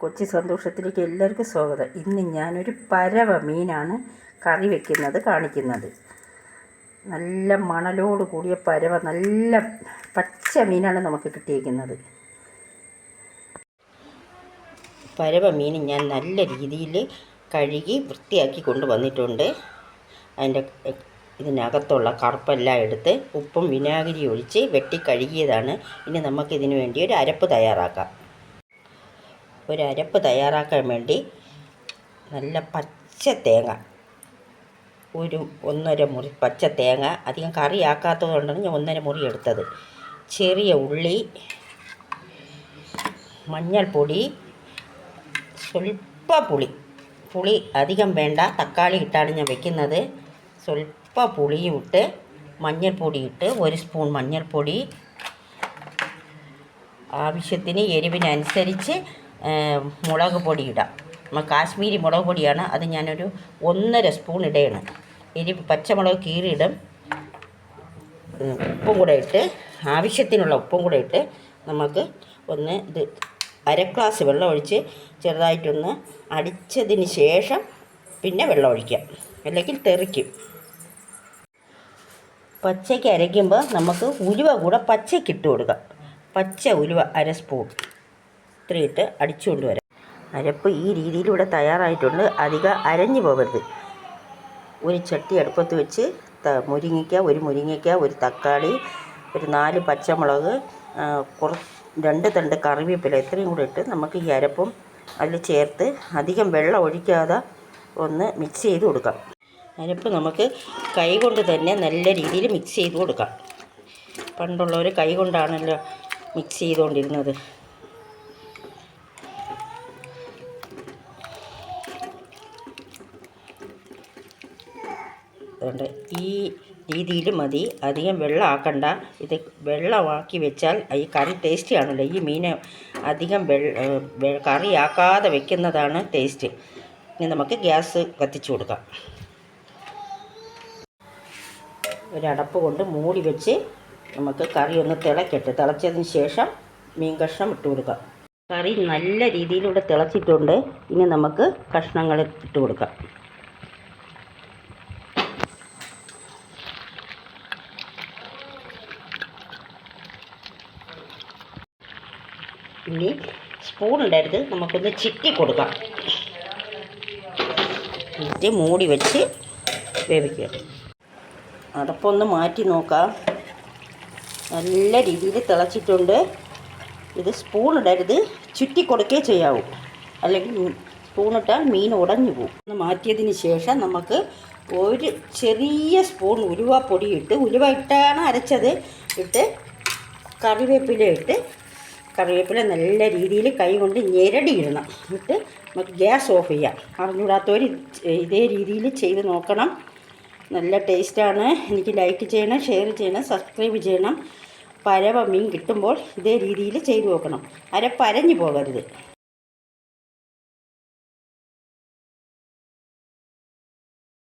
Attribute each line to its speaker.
Speaker 1: കൊച്ചി സന്തോഷത്തിലേക്ക് എല്ലാവർക്കും സ്വാഗതം. ഇന്ന് ഞാനൊരു പരവ മീനാണ് കറി വെക്കുന്നത് കാണിക്കുന്നത്. നല്ല മണലോട് കൂടിയ പരവ നല്ല പച്ച മീനാണ് നമുക്ക് കിട്ടിയിരിക്കുന്നത് പരവ മീൻ ഞാൻ നല്ല രീതിയിൽ കഴുകി വൃത്തിയാക്കി കൊണ്ടുവന്നിട്ടുണ്ട്. അതിന്റെ ഇതിനകത്തുള്ള കറുപ്പെല്ലാം എടുത്ത് ഉപ്പും വിനാഗിരി ഒഴിച്ച് വെട്ടി കഴുകിയതാണ്. ഇനി നമുക്കിതിനു വേണ്ടി ഒരു അരപ്പ് തയ്യാറാക്കാം. ഒരു അരപ്പ് തയ്യാറാക്കാൻ വേണ്ടി നല്ല പച്ച തേങ്ങ. ഒരു ഒന്നര മുറി പച്ച തേങ്ങ. അധികം കറിയാക്കാത്തത് കൊണ്ടാണ് ഞാൻ ഒന്നര മുറി എടുത്തത്. ചെറിയ ഉള്ളി മഞ്ഞൾപ്പൊടി സ്വൽപ്പ പുളി. പുളി അധികം വേണ്ട. തക്കാളി ഇട്ടാണ് ഞാൻ വെക്കുന്നത്. സ്വൽപ്പ പുളിയും ഇട്ട് മഞ്ഞൾപ്പൊടി ഇട്ട് ഒരു സ്പൂൺ മഞ്ഞൾപ്പൊടി. ആവശ്യത്തിന് എരിവിനനുസരിച്ച് മുളക് പൊടി ഇടാം. കാശ്മീരി മുളക് പൊടിയാണ്. അത് ഞാനൊരു ഒന്നര സ്പൂൺ ഇടയാണ്. ഇനി പച്ചമുളക് കീറിയിടും. ഉപ്പും കൂടെ ഇട്ട് ആവശ്യത്തിനുള്ള ഉപ്പും കൂടെ ഇട്ട് നമുക്ക് ഒന്ന് ഇത് അര ഗ്ലാസ് വെള്ളം ഒഴിച്ച് ചെറുതായിട്ടൊന്ന് അടിച്ചതിന് ശേഷം പിന്നെ വെള്ളം ഒഴിക്കാം. അല്ലെങ്കിൽ തെറിക്കും. പച്ചയ്ക്ക് അരയ്ക്കുമ്പോൾ നമുക്ക് ഉലുവ കൂടെ പച്ചയ്ക്ക് ഇട്ട് കൊടുക്കാം. പച്ച ഉലുവ അര സ്പൂൺ. ഇത്രയിട്ട് അടിച്ചു കൊണ്ടുവരാം അരപ്പ് ഈ രീതിയിലൂടെ തയ്യാറായിട്ടുണ്ട്. അധികം അരഞ്ഞു പോകരുത്. ഒരു ചട്ടി അടുപ്പത്ത് വെച്ച് മുരിങ്ങയ്ക്ക ഒരു മുരിങ്ങയ്ക്ക ഒരു തക്കാളി ഒരു നാല് പച്ചമുളക് കുറച്ച് കുറ രണ്ട് തണ്ട് കറിവേപ്പില ഇത്രയും കൂടെ ഇട്ട് നമുക്ക് ഈ അരപ്പും അതിൽ ചേർത്ത് അധികം വെള്ളം ഒഴിക്കാതെ ഒന്ന് മിക്സ് ചെയ്ത് കൊടുക്കാം. അരപ്പ് നമുക്ക് കൈ കൊണ്ട് തന്നെ നല്ല രീതിയിൽ മിക്സ് ചെയ്ത് കൊടുക്കാം. പണ്ടുള്ളവർ കൈ കൊണ്ടാണല്ലോ മിക്സ് ചെയ്തുകൊണ്ടിരുന്നത്. അതുകൊണ്ട് ഈ രീതിയിൽ മതി. അധികം വെള്ളം ആക്കണ്ട ഇത് വെള്ളമാക്കി വെച്ചാൽ ഈ കറി ടേസ്റ്റി ആണല്ലോ. ഈ മീനെ അധികം കറി ആക്കാതെ വെക്കുന്നതാണ് ടേസ്റ്റ് ഇനി നമുക്ക് ഗ്യാസ് കത്തിച്ചു കൊടുക്കാം. ഒരടപ്പ് കൊണ്ട് മൂടി വെച്ച് നമുക്ക് കറി ഒന്ന് തിളക്കട്ടെ. തിളച്ചതിന് ശേഷം മീൻ കഷ്ണം ഇട്ട് കൊടുക്കാം. കറി നല്ല രീതിയിലൂടെ തിളച്ചിട്ടുണ്ട്. ഇനി നമുക്ക് കഷ്ണങ്ങൾ ഇട്ട് കൊടുക്കാം. ഇനി സ്പൂൺ അടുത്ത് നമുക്കൊന്ന് ചിറ്റി കൊടുക്കാം. എന്നിട്ട് മൂടി വെച്ച് വേവിക്കുക. അടപ്പൊന്ന് മാറ്റി നോക്കാം. നല്ല രീതിയിൽ തിളച്ചിട്ടുണ്ട്. ഇത് സ്പൂൺ ഇടരുത് ചുറ്റി കൊടുക്കേ ചെയ്യാവൂ. അല്ലെങ്കിൽ സ്പൂണിട്ടാൽ മീൻ ഉടഞ്ഞു പോകും. മാറ്റിയതിന് ശേഷം നമുക്ക് ഒരു ചെറിയ സ്പൂൺ ഉലുവപ്പൊടി ഇട്ട് ഉലുവ ഇട്ടാണ് അരച്ചത്. ഇട്ട് കറിവേപ്പില ഇട്ട് കറിവേപ്പില നല്ല രീതിയിൽ കൈ കൊണ്ട് ഞെരടിയിടണം. എന്നിട്ട് നമുക്ക് ഗ്യാസ് ഓഫ് ചെയ്യാം. അറിഞ്ഞൂടാത്തവർ ഇതേ രീതിയിൽ ചെയ്ത് നോക്കണം. നല്ല ടേസ്റ്റാണ്. എനിക്ക് ലൈക്ക് ചെയ്യണം ഷെയർ ചെയ്യണം സബ്സ്ക്രൈബ് ചെയ്യണം. പരവ മീൻ കിട്ടുമ്പോൾ ഇതേ രീതിയിൽ ചെയ്ത് നോക്കണം. അര പരഞ്ഞു പോകരുത്.